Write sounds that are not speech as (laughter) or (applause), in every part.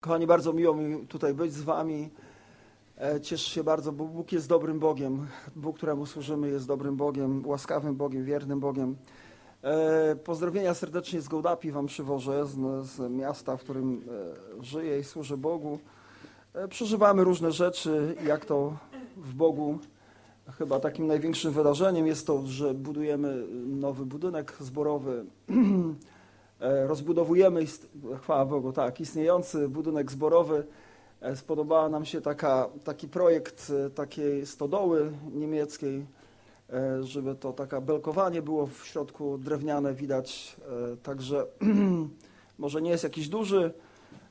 Kochani, bardzo miło mi tutaj być z Wami. E, Cieszę się bardzo, bo Bóg jest dobrym Bogiem. Bóg, któremu służymy, jest dobrym Bogiem, łaskawym Bogiem, wiernym Bogiem. E, Pozdrowienia serdecznie z Gołdapi Wam przywożę, z, z miasta, w którym e, żyję i służę Bogu. Przeżywamy różne rzeczy, jak to w Bogu. Chyba takim największym wydarzeniem jest to, że budujemy nowy budynek zborowy. (clears throat) E, Rozbudowujemy, chwała Bogu, tak, istniejący budynek zborowy. E, Spodobała nam się taka, taki projekt e, takiej stodoły niemieckiej, żeby to taka belkowanie było w środku drewniane widać. Także (clears throat) może nie jest jakiś duży,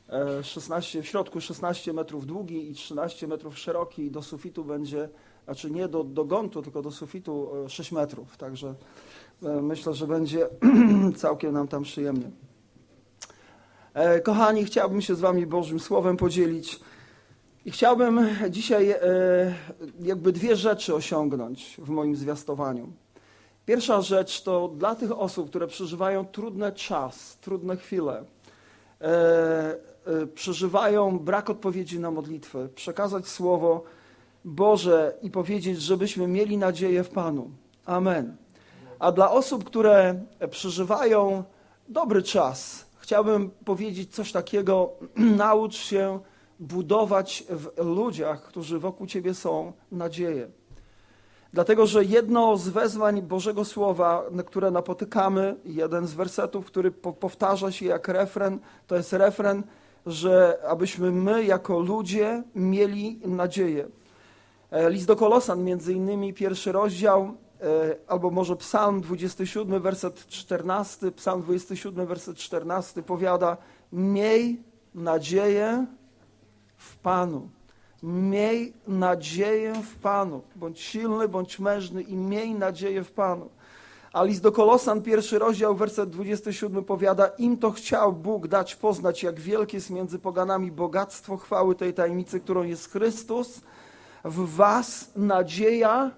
e, 16, w środku 16 metrów długi i 13 metrów szeroki i do sufitu będzie, znaczy nie do, do gontu, tylko do sufitu e, 6 metrów. Także myślę, że będzie (clears throat) całkiem nam tam przyjemnie. E, Kochani, chciałbym się z Wami Bożym Słowem podzielić i chciałbym dzisiaj e, jakby dwie rzeczy osiągnąć w moim zwiastowaniu. Pierwsza rzecz to dla tych osób, które przeżywają trudny czas, trudne chwile, e, e, przeżywają brak odpowiedzi na modlitwę, przekazać Słowo Boże i powiedzieć, żebyśmy mieli nadzieję w Panu. Amen. A dla osób, które przeżywają dobry czas, chciałbym powiedzieć coś takiego: (clears throat) naucz się budować w ludziach, którzy wokół ciebie są, nadzieję. Dlatego, że jedno z wezwań Bożego Słowa, które napotykamy, jeden z wersetów, który po- powtarza się jak refren, to jest refren, że abyśmy my jako ludzie mieli nadzieję. E, List do Kolosan, między innymi pierwszy rozdział, albo może Psalm 27, werset 14, Psalm 27, werset 14 powiada: Miej nadzieję w Panu. Miej nadzieję w Panu. Bądź silny, bądź mężny i miej nadzieję w Panu. A list do Kolosan, pierwszy rozdział, werset 27 powiada: Im to chciał Bóg dać poznać, jak wielkie jest między poganami bogactwo chwały tej tajemnicy, którą jest Chrystus w was nadzieja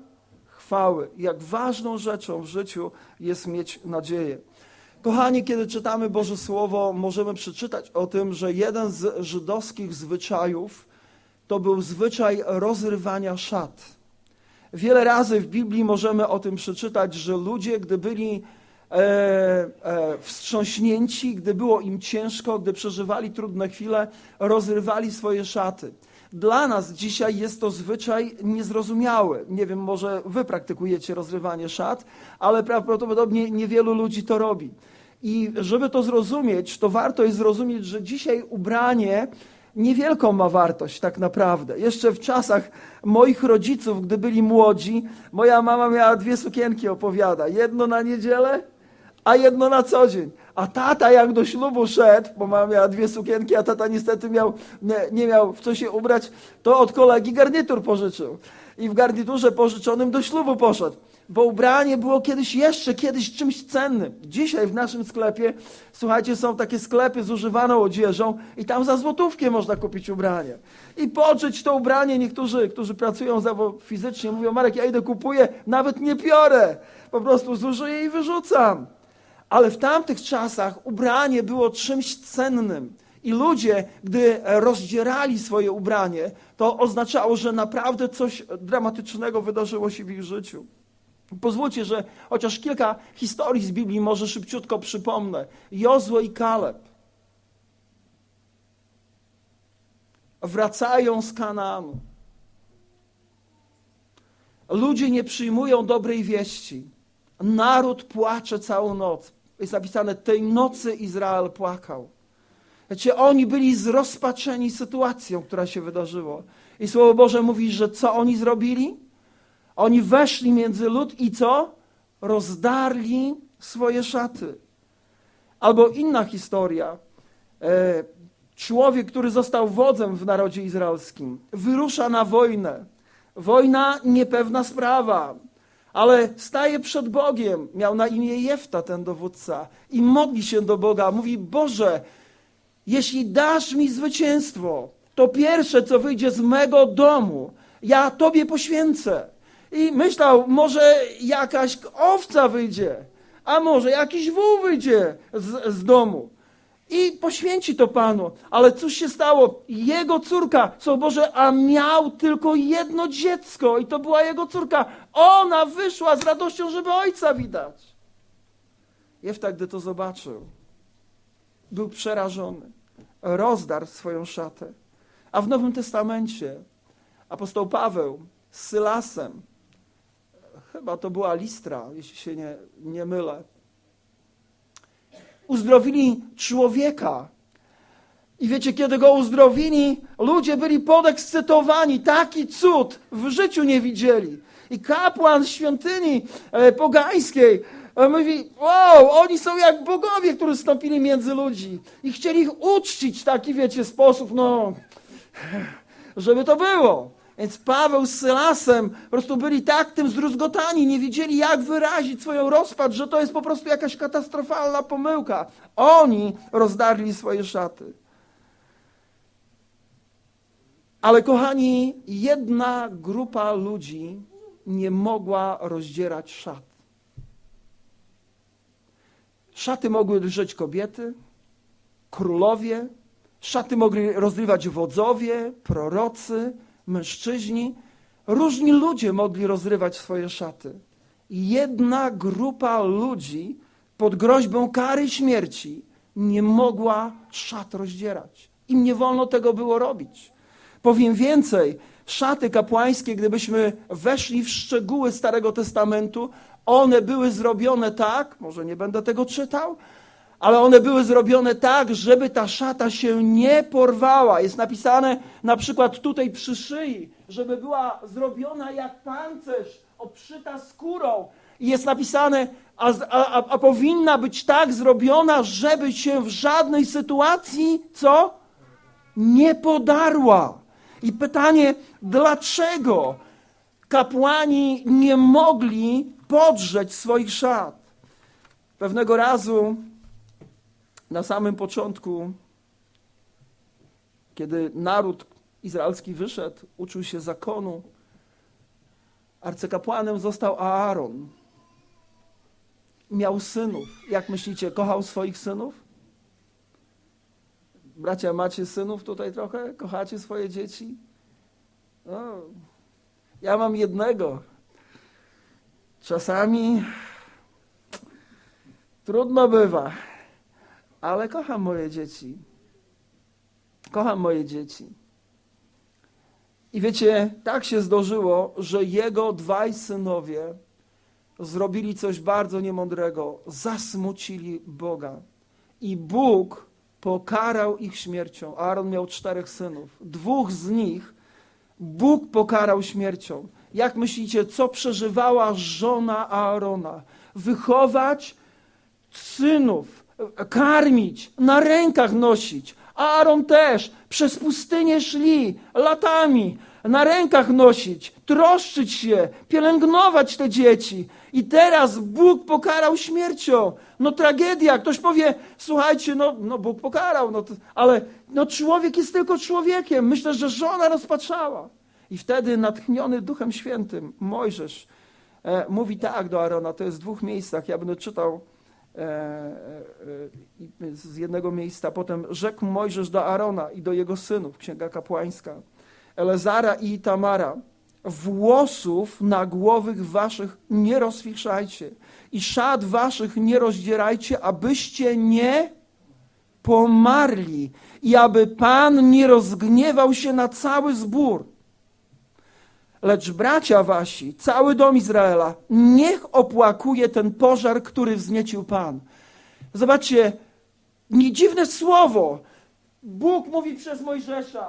chwały. Jak ważną rzeczą w życiu jest mieć nadzieję. Kochani, kiedy czytamy Boże Słowo, możemy przeczytać o tym, że jeden z żydowskich zwyczajów to był zwyczaj rozrywania szat. Wiele razy w Biblii możemy o tym przeczytać, że ludzie, gdy byli e, e, wstrząśnięci, gdy było im ciężko, gdy przeżywali trudne chwile, rozrywali swoje szaty. Dla nas dzisiaj jest to zwyczaj niezrozumiały. Nie wiem, może wy praktykujecie rozrywanie szat, ale prawdopodobnie niewielu ludzi to robi. I żeby to zrozumieć, to warto jest zrozumieć, że dzisiaj ubranie niewielką ma wartość tak naprawdę. Jeszcze w czasach moich rodziców, gdy byli młodzi, moja mama miała dwie sukienki, opowiada. Jedno na niedzielę, a jedno na co dzień. A tata jak do ślubu szedł, bo mama miała dwie sukienki, a tata niestety miał, nie, nie miał w co się ubrać, to od kolegi garnitur pożyczył. I w garniturze pożyczonym do ślubu poszedł. Bo ubranie było kiedyś jeszcze kiedyś czymś cennym. Dzisiaj w naszym sklepie, słuchajcie, są takie sklepy z używaną odzieżą i tam za złotówkę można kupić ubranie. I poczuć to ubranie niektórzy, którzy pracują zawo- fizycznie, mówią, Marek, ja idę kupuję, nawet nie piorę. Po prostu zużyję i wyrzucam. Ale w tamtych czasach ubranie było czymś cennym. I ludzie, gdy rozdzierali swoje ubranie, to oznaczało, że naprawdę coś dramatycznego wydarzyło się w ich życiu. Pozwólcie, że chociaż kilka historii z Biblii może szybciutko przypomnę. Jozue i Kaleb wracają z Kanaanu. Ludzie nie przyjmują dobrej wieści. Naród płacze całą noc. Jest napisane, tej nocy Izrael płakał. Wiecie, oni byli zrozpaczeni sytuacją, która się wydarzyła. I Słowo Boże mówi, że co oni zrobili? Oni weszli między lud i co? Rozdarli swoje szaty. Albo inna historia. E, człowiek, który został wodzem w narodzie izraelskim, wyrusza na wojnę. Wojna niepewna sprawa, ale staje przed Bogiem. Miał na imię Jefta ten dowódca i modli się do Boga. Mówi: Boże, jeśli dasz mi zwycięstwo, to pierwsze, co wyjdzie z mego domu, ja Tobie poświęcę. I myślał, może jakaś owca wyjdzie, a może jakiś wół wyjdzie z, z domu. I poświęci to Panu. Ale cóż się stało? Jego córka, co Boże, a miał tylko jedno dziecko i to była jego córka. Ona wyszła z radością, żeby ojca widać. Jefta, gdy to zobaczył, był przerażony. Rozdarł swoją szatę. A w Nowym Testamencie apostoł Paweł z Sylasem, chyba to była Listra, jeśli się nie, nie mylę, uzdrowili człowieka. I wiecie, kiedy go uzdrowili, ludzie byli podekscytowani. Taki cud w życiu nie widzieli. I kapłan świątyni e, pogańskiej e, mówi, wow, oni są jak bogowie, którzy stąpili między ludzi. I chcieli ich uczcić w taki, wiecie, sposób, no, żeby to było. Więc Paweł z Sylasem po prostu byli tak tym zdruzgotani, nie wiedzieli jak wyrazić swoją rozpacz, że to jest po prostu jakaś katastrofalna pomyłka. Oni rozdarli swoje szaty. Ale kochani, jedna grupa ludzi nie mogła rozdzierać szat. Szaty mogły drżeć kobiety, królowie, szaty mogli rozrywać wodzowie, prorocy, mężczyźni. Różni ludzie mogli rozrywać swoje szaty. Jedna grupa ludzi pod groźbą kary śmierci nie mogła szat rozdzierać. Im nie wolno tego było robić. Powiem więcej, szaty kapłańskie, gdybyśmy weszli w szczegóły Starego Testamentu, one były zrobione tak, może nie będę tego czytał, ale one były zrobione tak, żeby ta szata się nie porwała. Jest napisane na przykład tutaj przy szyi, żeby była zrobiona jak pancerz, obszyta skórą. I jest napisane, a, a, a powinna być tak zrobiona, żeby się w żadnej sytuacji, co? Nie podarła. I pytanie, dlaczego kapłani nie mogli podrzeć swoich szat? Pewnego razu na samym początku, kiedy naród izraelski wyszedł, uczył się zakonu, arcykapłanem został Aaron. Miał synów. Jak myślicie, kochał swoich synów? Bracia, macie synów tutaj trochę? Kochacie swoje dzieci? No, ja mam jednego. Czasami trudno bywa ale kocham moje dzieci. Kocham moje dzieci. I wiecie, tak się zdarzyło, że jego dwaj synowie zrobili coś bardzo niemądrego, zasmucili Boga. I Bóg pokarał ich śmiercią. Aaron miał czterech synów. Dwóch z nich Bóg pokarał śmiercią. Jak myślicie, co przeżywała żona Aarona? Wychować synów, karmić, na rękach nosić. Aaron też przez pustynię szli latami, na rękach nosić, troszczyć się, pielęgnować te dzieci. I teraz Bóg pokarał śmiercią. No tragedia. Ktoś powie, słuchajcie, no, no Bóg pokarał, no to, ale no człowiek jest tylko człowiekiem. Myślę, że żona rozpaczała. I wtedy natchniony Duchem Świętym Mojżesz e, mówi tak do Arona, to jest w dwóch miejscach, ja będę czytał z jednego miejsca. Potem rzekł Mojżesz do Arona i do jego synów, księga kapłańska, Elezara i Tamara, włosów na głowych waszych nie rozwiszajcie i szat waszych nie rozdzierajcie, abyście nie pomarli i aby Pan nie rozgniewał się na cały zbór. Lecz bracia wasi, cały dom Izraela, niech opłakuje ten pożar, który wzniecił Pan. Zobaczcie, nie dziwne słowo. Bóg mówi przez Mojżesza.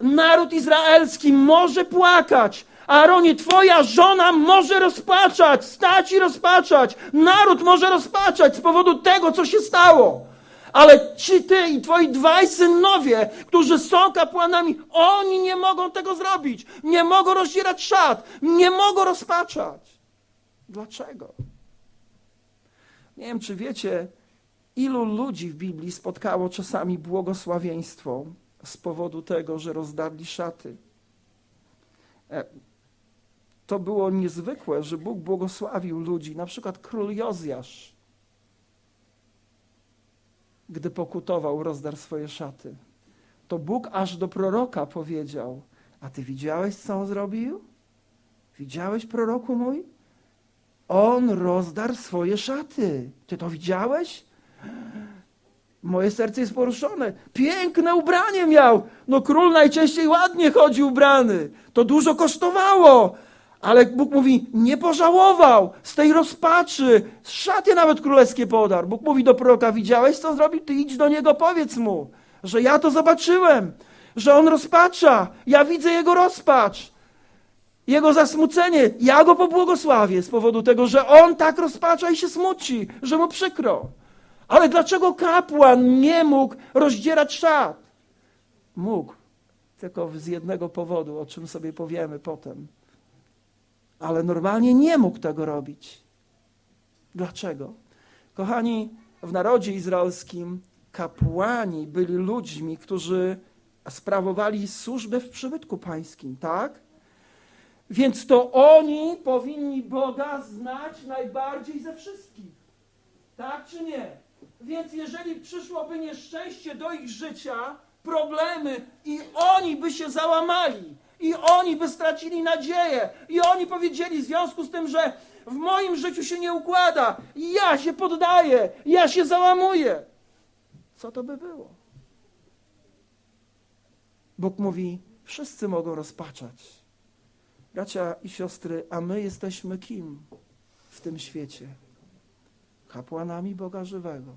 Naród izraelski może płakać. Aaronie, twoja żona może rozpaczać, stać i rozpaczać. Naród może rozpaczać z powodu tego, co się stało. Ale ci ty i twoi dwaj synowie, którzy są kapłanami, oni nie mogą tego zrobić. Nie mogą rozdzierać szat, nie mogą rozpaczać. Dlaczego? Nie wiem, czy wiecie, ilu ludzi w Biblii spotkało czasami błogosławieństwo z powodu tego, że rozdarli szaty. E, to było niezwykłe, że Bóg błogosławił ludzi, na przykład król Jozjasz gdy pokutował, rozdarł swoje szaty. To Bóg aż do proroka powiedział: A ty widziałeś, co on zrobił? Widziałeś, proroku mój? On rozdarł swoje szaty. Ty to widziałeś? Moje serce jest poruszone. Piękne ubranie miał. No król najczęściej ładnie chodzi ubrany. To dużo kosztowało. Ale Bóg mówi, nie pożałował z tej rozpaczy. Szaty nawet królewskie podarł. Bóg mówi do proroka, widziałeś co zrobił? Ty idź do niego, powiedz mu, że ja to zobaczyłem. Że on rozpacza. Ja widzę jego rozpacz. Jego zasmucenie. Ja go pobłogosławię z powodu tego, że on tak rozpacza i się smuci, że mu przykro. Ale dlaczego kapłan nie mógł rozdzierać szat? Mógł, tylko z jednego powodu, o czym sobie powiemy potem. Ale normalnie nie mógł tego robić. Dlaczego? Kochani, w narodzie izraelskim kapłani byli ludźmi, którzy sprawowali służbę w przybytku pańskim, tak? Więc to oni powinni Boga znać najbardziej ze wszystkich. Tak czy nie? Więc jeżeli przyszłoby nieszczęście do ich życia, problemy i oni by się załamali, i oni by stracili nadzieję, i oni powiedzieli w związku z tym, że w moim życiu się nie układa, ja się poddaję, ja się załamuję. Co to by było? Bóg mówi, wszyscy mogą rozpaczać. Bracia i siostry, a my jesteśmy kim w tym świecie? Kapłanami Boga żywego.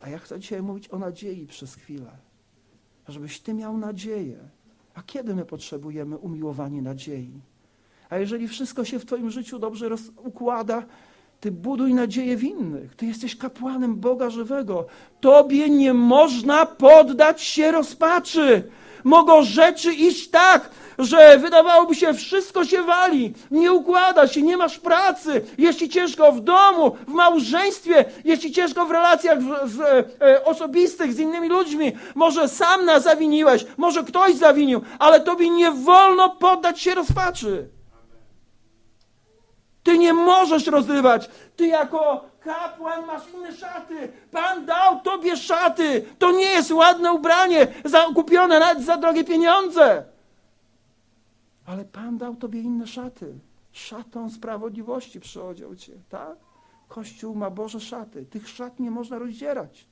A ja chcę dzisiaj mówić o nadziei przez chwilę. Żebyś Ty miał nadzieję. A kiedy my potrzebujemy umiłowani nadziei? A jeżeli wszystko się w Twoim życiu dobrze układa, Ty buduj nadzieję w innych. Ty jesteś kapłanem Boga żywego. Tobie nie można poddać się rozpaczy. Mogą rzeczy iść tak, że wydawałoby się, wszystko się wali, nie układa się, nie masz pracy, jest ci ciężko w domu, w małżeństwie, jest ci ciężko w relacjach w, z, e, osobistych z innymi ludźmi. Może sam na zawiniłeś, może ktoś zawinił, ale tobie nie wolno poddać się rozpaczy. Ty nie możesz rozrywać. Ty jako kapłan masz inne szaty. Pan dał tobie szaty. To nie jest ładne ubranie, za, kupione nawet za drogie pieniądze. Ale Pan dał tobie inne szaty. Szatą sprawiedliwości przyodział cię, tak? Kościół ma Boże szaty. Tych szat nie można rozdzierać.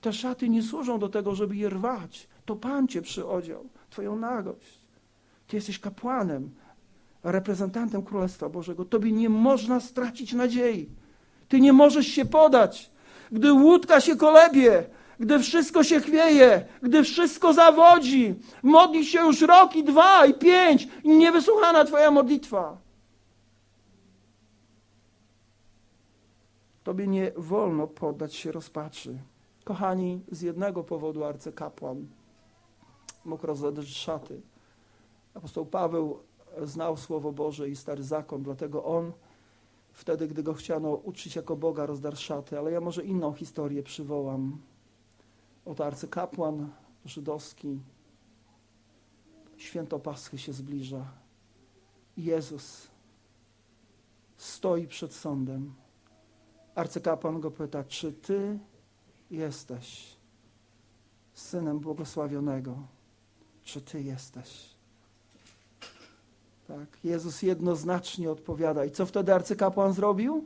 Te szaty nie służą do tego, żeby je rwać. To Pan cię przyodział, twoją nagość. Ty jesteś kapłanem, reprezentantem Królestwa Bożego. Tobie nie można stracić nadziei. Ty nie możesz się podać. Gdy łódka się kolebie, gdy wszystko się chwieje, gdy wszystko zawodzi, modli się już rok i dwa i pięć i niewysłuchana Twoja modlitwa. Tobie nie wolno poddać się rozpaczy. Kochani, z jednego powodu arcykapłan mógł rozedrzeć szaty. Apostoł Paweł znał Słowo Boże i Stary Zakon, dlatego on wtedy, gdy go chciano uczyć jako Boga, rozdarł szaty. Ale ja może inną historię przywołam. Oto arcykapłan żydowski, święto Paschy się zbliża. Jezus stoi przed sądem. Arcykapłan go pyta, czy ty jesteś synem błogosławionego? Czy ty jesteś? Tak, Jezus jednoznacznie odpowiada. I co wtedy arcykapłan zrobił?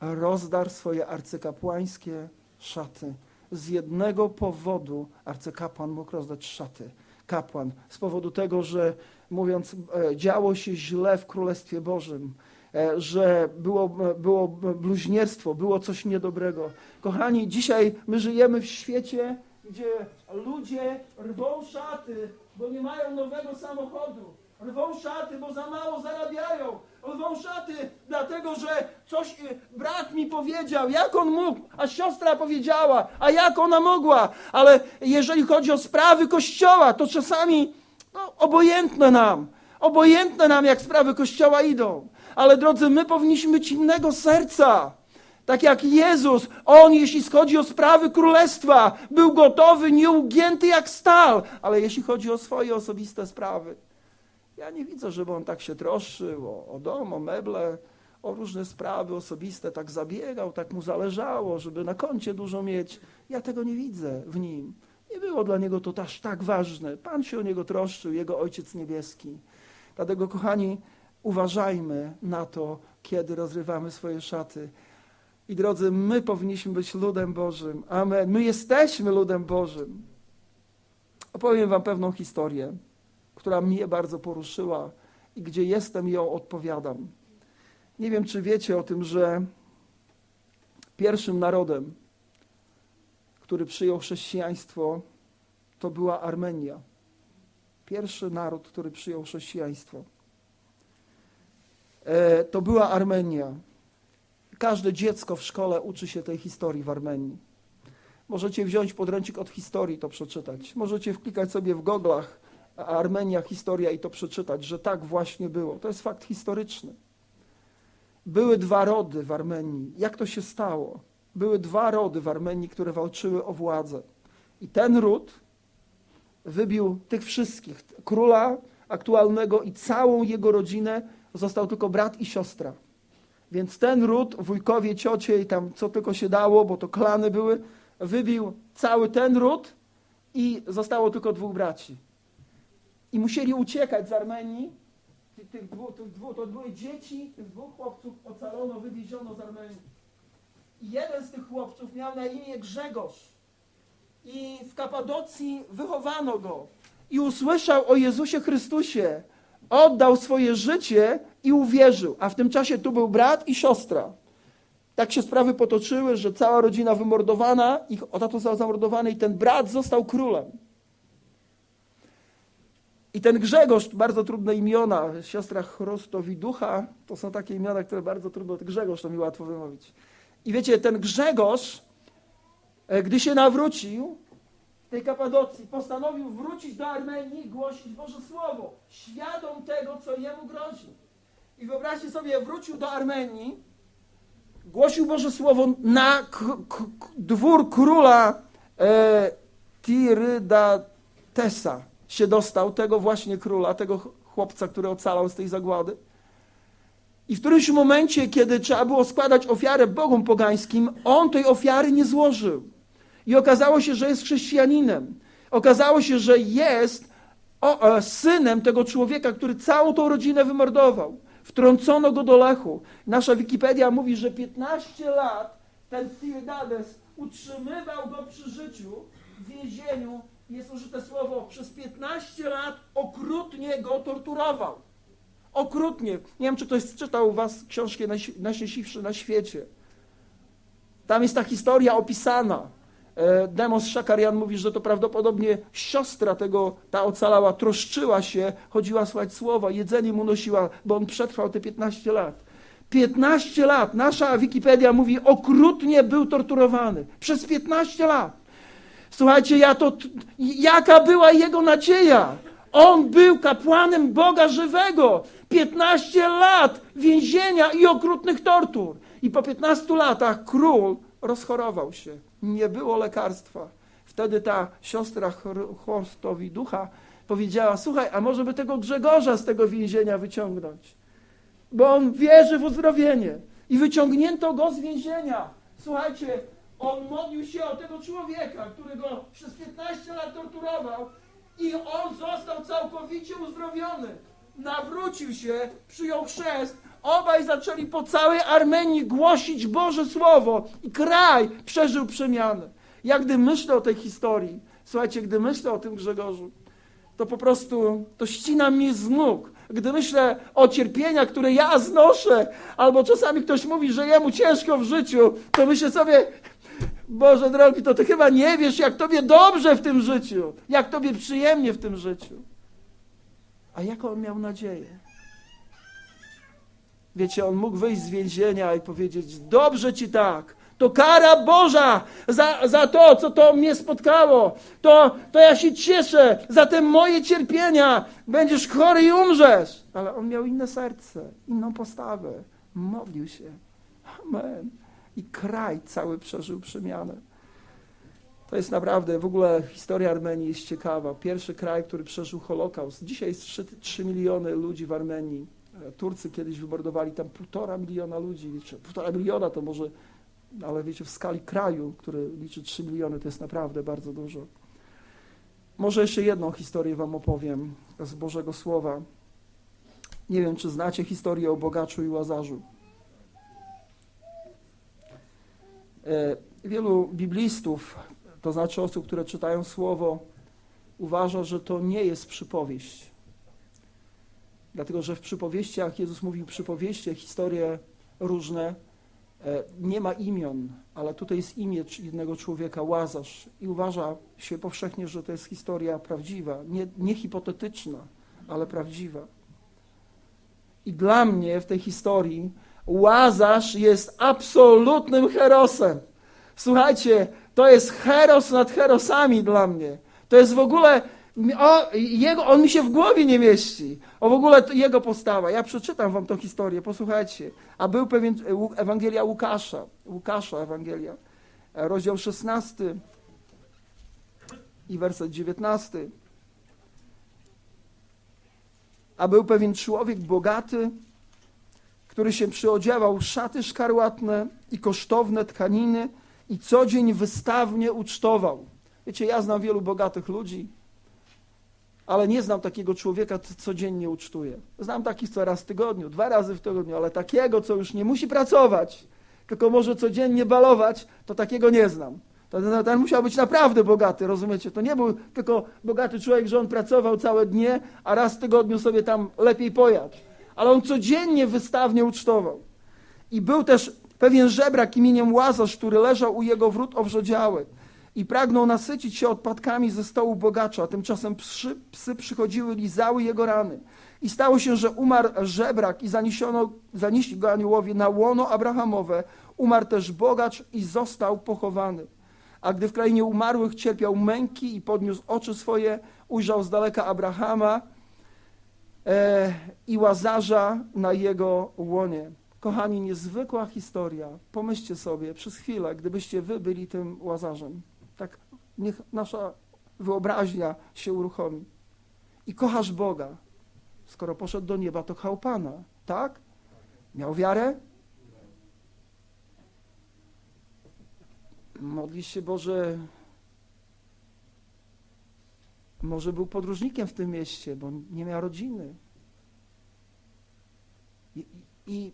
Rozdarł swoje arcykapłańskie szaty. Z jednego powodu arcykapłan mógł rozdać szaty. Kapłan, z powodu tego, że mówiąc, e, działo się źle w Królestwie Bożym, e, że było, było bluźnierstwo, było coś niedobrego. Kochani, dzisiaj my żyjemy w świecie, gdzie ludzie rwą szaty, bo nie mają nowego samochodu. Rwą szaty, bo za mało zarabiają. Rwą szaty, dlatego że coś y, brat mi powiedział, jak on mógł, a siostra powiedziała, a jak ona mogła. Ale jeżeli chodzi o sprawy kościoła, to czasami no, obojętne nam. Obojętne nam, jak sprawy kościoła idą. Ale drodzy, my powinniśmy być innego serca. Tak jak Jezus, On, jeśli chodzi o sprawy królestwa, był gotowy, nieugięty jak stal, ale jeśli chodzi o swoje osobiste sprawy, ja nie widzę, żeby On tak się troszczył o, o dom, o meble, o różne sprawy osobiste, tak zabiegał, tak mu zależało, żeby na koncie dużo mieć. Ja tego nie widzę w nim. Nie było dla niego to aż tak ważne. Pan się o niego troszczył, jego Ojciec Niebieski. Dlatego, kochani, uważajmy na to, kiedy rozrywamy swoje szaty. I drodzy, my powinniśmy być ludem Bożym. Amen. My jesteśmy ludem Bożym. Opowiem Wam pewną historię, która mnie bardzo poruszyła i gdzie jestem ją odpowiadam. Nie wiem, czy wiecie o tym, że pierwszym narodem, który przyjął chrześcijaństwo, to była Armenia. Pierwszy naród, który przyjął chrześcijaństwo. E, to była Armenia. Każde dziecko w szkole uczy się tej historii w Armenii. Możecie wziąć podręcznik od historii, to przeczytać. Możecie wklikać sobie w goglach Armenia, historia i to przeczytać, że tak właśnie było. To jest fakt historyczny. Były dwa rody w Armenii. Jak to się stało? Były dwa rody w Armenii, które walczyły o władzę. I ten ród wybił tych wszystkich. Króla aktualnego i całą jego rodzinę został tylko brat i siostra. Więc ten ród, wujkowie, ciocie i tam co tylko się dało, bo to klany były, wybił cały ten ród i zostało tylko dwóch braci. I musieli uciekać z Armenii. Tych, tych tych to były dzieci, tych dwóch chłopców ocalono, wywieziono z Armenii. I jeden z tych chłopców miał na imię Grzegorz. I w Kapadocji wychowano go. I usłyszał o Jezusie Chrystusie. Oddał swoje życie i uwierzył. A w tym czasie tu był brat i siostra. Tak się sprawy potoczyły, że cała rodzina wymordowana, ich tato został zamordowany i ten brat został królem. I ten Grzegorz, bardzo trudne imiona, siostra Chrostowiducha, to są takie imiona, które bardzo trudno, Grzegorz to mi łatwo wymówić. I wiecie, ten Grzegorz, e, gdy się nawrócił w tej Kapadocji, postanowił wrócić do Armenii i głosić Boże Słowo, świadom tego, co jemu grozi. I wyobraźcie sobie, wrócił do Armenii, głosił Boże Słowo na dwór króla e, Tyrydatesa się dostał, tego właśnie króla, tego ch- chłopca, który ocalał z tej zagłady. I w którymś momencie, kiedy trzeba było składać ofiarę bogom pogańskim, on tej ofiary nie złożył. I okazało się, że jest chrześcijaninem. Okazało się, że jest o, e, synem tego człowieka, który całą tą rodzinę wymordował. Wtrącono go do lechu. Nasza Wikipedia mówi, że 15 lat ten Tyrdades utrzymywał go przy życiu w więzieniu. Jest użyte słowo, przez 15 lat okrutnie go torturował. Okrutnie. Nie wiem, czy ktoś czytał u was książkę Najś- Najszczęśliwszy na świecie. Tam jest ta historia opisana. E, Demos Szakarian mówi, że to prawdopodobnie siostra tego, ta ocalała, troszczyła się, chodziła słuchać słowa, jedzenie mu nosiła, bo on przetrwał te 15 lat. 15 lat, nasza Wikipedia mówi, okrutnie był torturowany. Przez 15 lat. Słuchajcie, ja to, jaka była jego nadzieja? On był kapłanem Boga żywego. 15 lat więzienia i okrutnych tortur. I po 15 latach król rozchorował się. Nie było lekarstwa. Wtedy ta siostra Chorstowi ducha powiedziała: Słuchaj, a może by tego Grzegorza z tego więzienia wyciągnąć? Bo on wierzy w uzdrowienie. I wyciągnięto go z więzienia. Słuchajcie, on modlił się o tego człowieka, który go przez 15 lat torturował i on został całkowicie uzdrowiony. Nawrócił się, przyjął chrzest. Obaj zaczęli po całej Armenii głosić Boże Słowo i kraj przeżył przemianę. Ja gdy myślę o tej historii, słuchajcie, gdy myślę o tym Grzegorzu, to po prostu to ścina mnie z nóg. Gdy myślę o cierpieniach, które ja znoszę, albo czasami ktoś mówi, że jemu ciężko w życiu, to myślę sobie, Boże drogi, to ty chyba nie wiesz, jak tobie dobrze w tym życiu, jak tobie przyjemnie w tym życiu. A jaką on miał nadzieję? Wiecie, on mógł wyjść z więzienia i powiedzieć: Dobrze ci tak. To kara Boża za, za to, co to mnie spotkało. To, to ja się cieszę za te moje cierpienia. Będziesz chory i umrzesz. Ale on miał inne serce, inną postawę. Modlił się. Amen. I kraj cały przeżył przemianę. To jest naprawdę, w ogóle historia Armenii jest ciekawa. Pierwszy kraj, który przeżył Holokaust. Dzisiaj jest 3, 3 miliony ludzi w Armenii. E, Turcy kiedyś wymordowali tam półtora miliona ludzi. Półtora miliona to może, ale wiecie, w skali kraju, który liczy 3 miliony, to jest naprawdę bardzo dużo. Może jeszcze jedną historię wam opowiem z Bożego Słowa. Nie wiem, czy znacie historię o bogaczu i łazarzu. E, Wielu biblistów, to znaczy osób, które czytają Słowo, uważa, że to nie jest przypowieść. Dlatego, że w przypowieściach, Jezus mówił przypowieście, historie różne, e, nie ma imion, ale tutaj jest imię jednego człowieka, Łazarz. I uważa się powszechnie, że to jest historia prawdziwa, nie, nie hipotetyczna, ale prawdziwa. I dla mnie w tej historii Łazarz jest absolutnym herosem. Słuchajcie, to jest heros nad herosami dla mnie. To jest w ogóle, o, jego, on mi się w głowie nie mieści. O w ogóle jego postawa. Ja przeczytam wam tą historię, posłuchajcie. A był pewien, Ewangelia Łukasza, Łukasza Ewangelia, rozdział 16 i werset 19. A był pewien człowiek bogaty, który się przyodziewał w szaty szkarłatne i kosztowne tkaniny i co dzień wystawnie ucztował. Wiecie, ja znam wielu bogatych ludzi, ale nie znam takiego człowieka, co codziennie ucztuje. Znam takich co raz w tygodniu, dwa razy w tygodniu, ale takiego, co już nie musi pracować, tylko może codziennie balować, to takiego nie znam. Ten, ten musiał być naprawdę bogaty, rozumiecie? To nie był tylko bogaty człowiek, że on pracował całe dnie, a raz w tygodniu sobie tam lepiej pojadł. Ale on codziennie wystawnie ucztował. I był też pewien żebrak imieniem Łazarz, który leżał u jego wrót owrzodziały i pragnął nasycić się odpadkami ze stołu bogacza, tymczasem psy, psy przychodziły, lizały jego rany. I stało się, że umarł żebrak i zaniesiono, zanieśli go aniołowie na łono Abrahamowe. Umarł też bogacz i został pochowany. A gdy w krainie umarłych cierpiał męki i podniósł oczy swoje, ujrzał z daleka Abrahama e, i Łazarza na jego łonie. Kochani, niezwykła historia. Pomyślcie sobie przez chwilę, gdybyście wy byli tym Łazarzem. Tak niech nasza wyobraźnia się uruchomi. I kochasz Boga. Skoro poszedł do nieba, to kochał Pana. Tak? Miał wiarę? Modlisz się, Boże, może był podróżnikiem w tym mieście, bo nie miał rodziny. I, i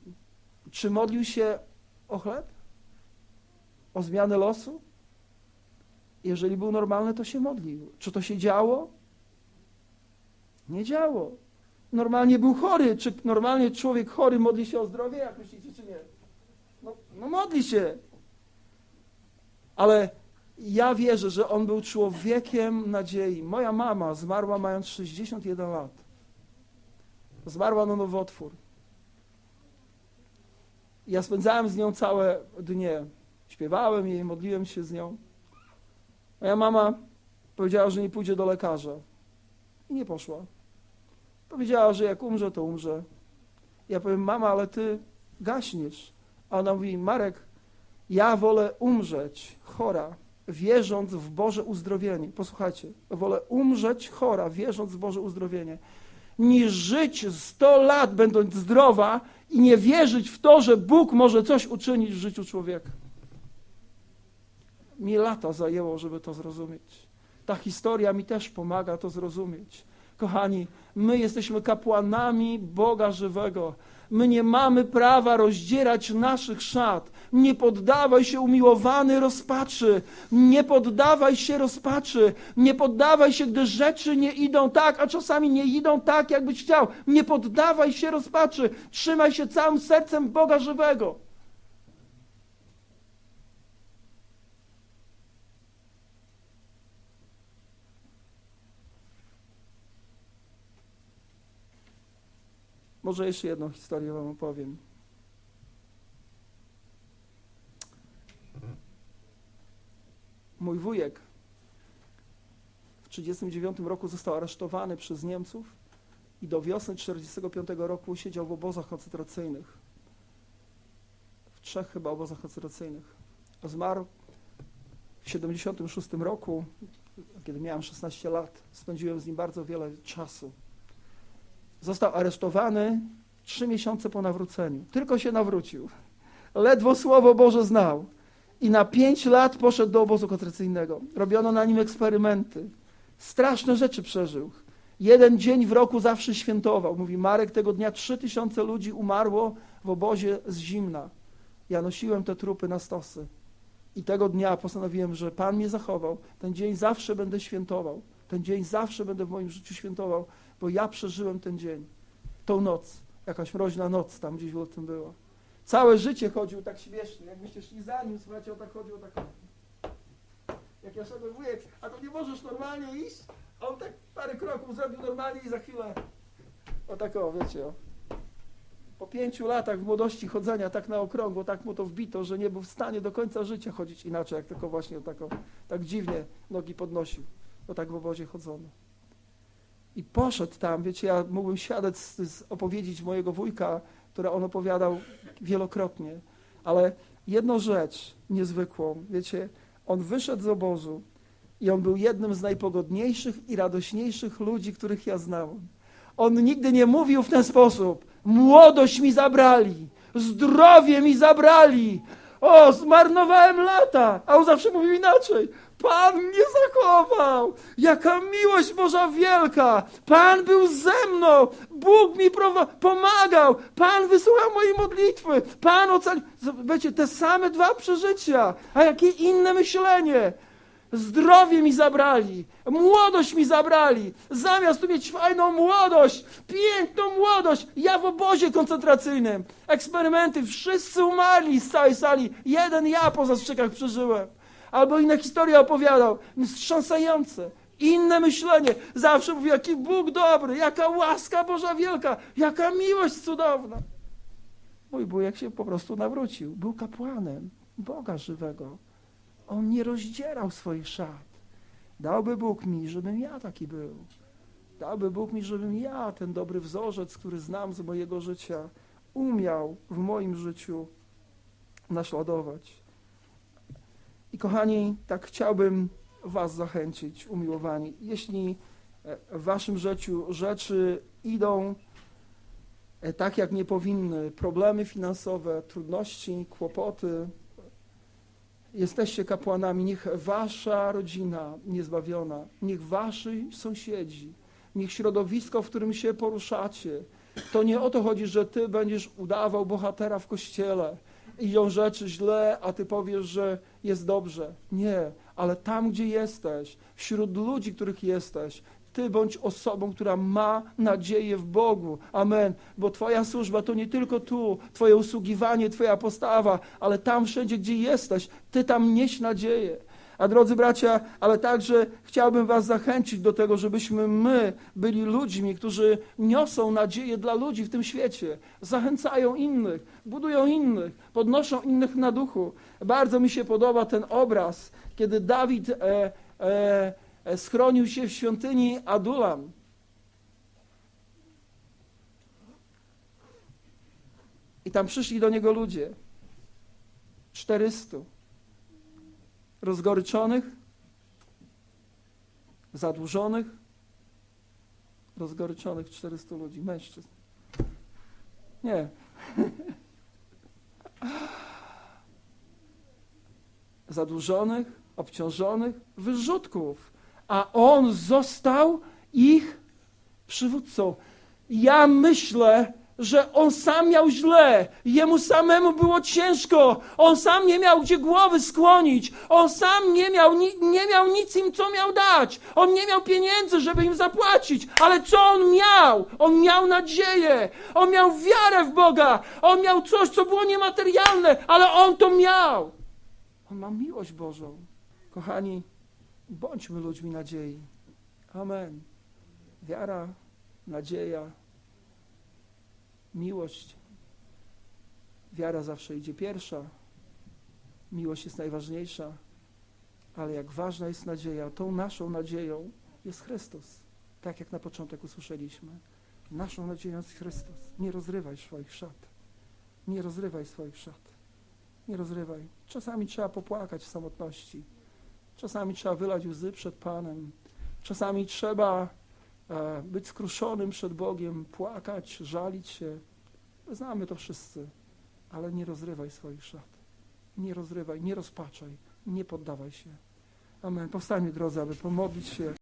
czy modlił się o chleb? O zmianę losu? Jeżeli był normalny, to się modlił. Czy to się działo? Nie działo. Normalnie był chory. Czy normalnie człowiek chory modli się o zdrowie, jak myślicie, czy nie? No, no modli się. Ale ja wierzę, że on był człowiekiem nadziei. Moja mama zmarła mając 61 lat. Zmarła na nowotwór. Ja spędzałem z nią całe dnie. Śpiewałem jej, modliłem się z nią. Moja mama powiedziała, że nie pójdzie do lekarza. I nie poszła. Powiedziała, że jak umrze, to umrze. Ja powiem, mama, ale ty gaśniesz. A ona mówi, Marek, ja wolę umrzeć chora, wierząc w Boże uzdrowienie. Posłuchajcie, wolę umrzeć chora, wierząc w Boże uzdrowienie, niż żyć 100 lat, będąc zdrowa i nie wierzyć w to, że Bóg może coś uczynić w życiu człowieka. Mi lata zajęło, żeby to zrozumieć. Ta historia mi też pomaga to zrozumieć. Kochani, my jesteśmy kapłanami Boga żywego. My nie mamy prawa rozdzierać naszych szat. Nie poddawaj się umiłowany rozpaczy. Nie poddawaj się rozpaczy. Nie poddawaj się, gdy rzeczy nie idą tak, a czasami nie idą tak, jakbyś chciał. Nie poddawaj się rozpaczy. Trzymaj się całym sercem Boga żywego. Może jeszcze jedną historię wam opowiem. Mój wujek w 1939 roku został aresztowany przez Niemców i do wiosny 1945 roku siedział w obozach koncentracyjnych. W trzech chyba obozach koncentracyjnych. Zmarł w 1976 roku, kiedy miałem 16 lat. Spędziłem z nim bardzo wiele czasu. Został aresztowany trzy miesiące po nawróceniu. Tylko się nawrócił. Ledwo Słowo Boże znał. I na pięć lat poszedł do obozu koncentracyjnego. Robiono na nim eksperymenty. Straszne rzeczy przeżył. Jeden dzień w roku zawsze świętował. Mówi, Marek, tego dnia trzy tysiące ludzi umarło w obozie z zimna. Ja nosiłem te trupy na stosy. I tego dnia postanowiłem, że Pan mnie zachował. Ten dzień zawsze będę świętował. Ten dzień zawsze będę w moim życiu świętował, bo ja przeżyłem ten dzień. Tą noc. Jakaś mroźna noc tam gdzieś w tym była. Całe życie chodził tak śmiesznie. Jakbyście szli za nim, słuchajcie, on tak chodził, tak. Jak ja szedłem wujek, a to nie możesz normalnie iść? A on tak parę kroków zrobił normalnie i za chwilę. O tak o, wiecie, o. Po pięciu latach w młodości chodzenia tak na okrągło, tak mu to wbito, że nie był w stanie do końca życia chodzić inaczej, jak tylko właśnie tak, o, tak dziwnie nogi podnosił. Bo tak w obozie chodzono. I poszedł tam, wiecie, ja mógłbym świadec opowiedzieć mojego wujka, które on opowiadał wielokrotnie, ale jedną rzecz niezwykłą, wiecie, on wyszedł z obozu i on był jednym z najpogodniejszych i radośniejszych ludzi, których ja znałem. On nigdy nie mówił w ten sposób: Młodość mi zabrali, zdrowie mi zabrali, o, zmarnowałem lata. A on zawsze mówił inaczej. Pan mnie zachował! Jaka miłość Boża wielka! Pan był ze mną! Bóg mi pomagał! Pan wysłuchał mojej modlitwy! Pan ocalił... Wiecie, te same dwa przeżycia, a jakie inne myślenie! Zdrowie mi zabrali, młodość mi zabrali. Zamiast tu mieć fajną młodość, piękną młodość, ja w obozie koncentracyjnym. Eksperymenty, wszyscy umarli z całej sali. Jeden ja po zastrzykach przeżyłem. Albo inne historie opowiadał, wstrząsające. Inne myślenie. Zawsze mówił, jaki Bóg dobry, jaka łaska Boża wielka, jaka miłość cudowna. Mój wujek się po prostu nawrócił. Był kapłanem Boga żywego. On nie rozdzierał swoich szat. Dałby Bóg mi, żebym ja taki był. Dałby Bóg mi, żebym ja, ten dobry wzorzec, który znam z mojego życia, umiał w moim życiu naśladować. Kochani, tak chciałbym Was zachęcić, umiłowani. Jeśli e, w Waszym życiu rzeczy idą e, tak, jak nie powinny, problemy finansowe, trudności, kłopoty, jesteście kapłanami, niech wasza rodzina niezbawiona, niech wasi sąsiedzi, niech środowisko, w którym się poruszacie, to nie o to chodzi, że ty będziesz udawał bohatera w kościele, idą rzeczy źle, a ty powiesz, że jest dobrze. Nie, ale tam, gdzie jesteś, wśród ludzi, których jesteś, ty bądź osobą, która ma nadzieję w Bogu. Amen. Bo Twoja służba to nie tylko tu, Twoje usługiwanie, Twoja postawa, ale tam wszędzie, gdzie jesteś, Ty tam nieś nadzieję. A drodzy bracia, ale także chciałbym Was zachęcić do tego, żebyśmy my byli ludźmi, którzy niosą nadzieję dla ludzi w tym świecie, zachęcają innych, budują innych, podnoszą innych na duchu. Bardzo mi się podoba ten obraz, kiedy Dawid e, e, schronił się w świątyni Adulam. I tam przyszli do niego ludzie. 400 rozgoryczonych, zadłużonych, rozgoryczonych 400 ludzi, mężczyzn. Nie. (laughs) Zadłużonych, obciążonych, wyrzutków. A on został ich przywódcą. Ja myślę, że on sam miał źle, jemu samemu było ciężko, on sam nie miał gdzie głowy skłonić, on sam nie miał, ni- nie miał nic im, co miał dać, on nie miał pieniędzy, żeby im zapłacić, ale co on miał? On miał nadzieję, on miał wiarę w Boga, on miał coś, co było niematerialne, ale on to miał. On ma miłość Bożą. Kochani, bądźmy ludźmi nadziei. Amen. Wiara, nadzieja, Miłość. Wiara zawsze idzie pierwsza. Miłość jest najważniejsza. Ale jak ważna jest nadzieja, tą naszą nadzieją jest Chrystus. Tak jak na początek usłyszeliśmy. Naszą nadzieją jest Chrystus. Nie rozrywaj swoich szat. Nie rozrywaj swoich szat. Nie rozrywaj. Czasami trzeba popłakać w samotności. Czasami trzeba wylać łzy przed Panem. Czasami trzeba być skruszonym przed Bogiem, płakać, żalić się, Znamy to wszyscy, ale nie rozrywaj swoich szat. Nie rozrywaj, nie rozpaczaj, nie poddawaj się. Amen. Powstańmy, drodzy, aby pomodlić się.